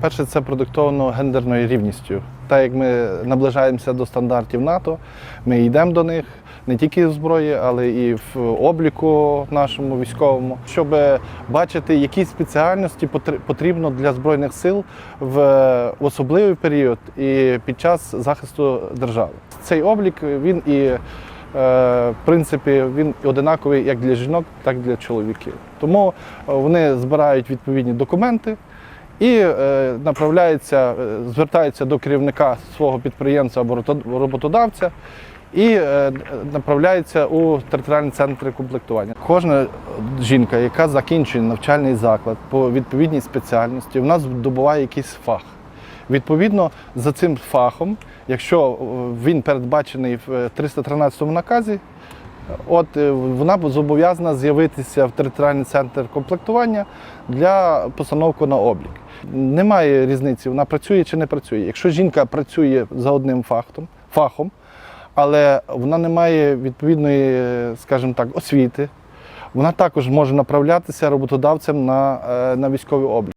Перше, це продиктовано гендерною рівністю. Так як ми наближаємося до стандартів НАТО, ми йдемо до них не тільки в зброї, але і в обліку нашому військовому, щоб бачити, які спеціальності потрібно для збройних сил в особливий період і під час захисту держави. Цей облік він і е, в принципі він одинаковий як для жінок, так і для чоловіків. Тому е, вони збирають відповідні документи і е, направляються, е, звертаються до керівника свого підприємця або роботодавця і е, направляються у територіальні центри комплектування. Кожна жінка, яка закінчує навчальний заклад по відповідній спеціальності, в нас здобуває якийсь фах. Відповідно, за цим фахом, якщо він передбачений в 313 наказі, От е, вона зобов'язана з'явитися в територіальний центр комплектування для постановки на облік. Немає різниці, вона працює чи не працює. Якщо жінка працює за одним фахом, фахом але вона не має відповідної, е, скажімо так, освіти, вона також може направлятися роботодавцем на, е, на військовий облік.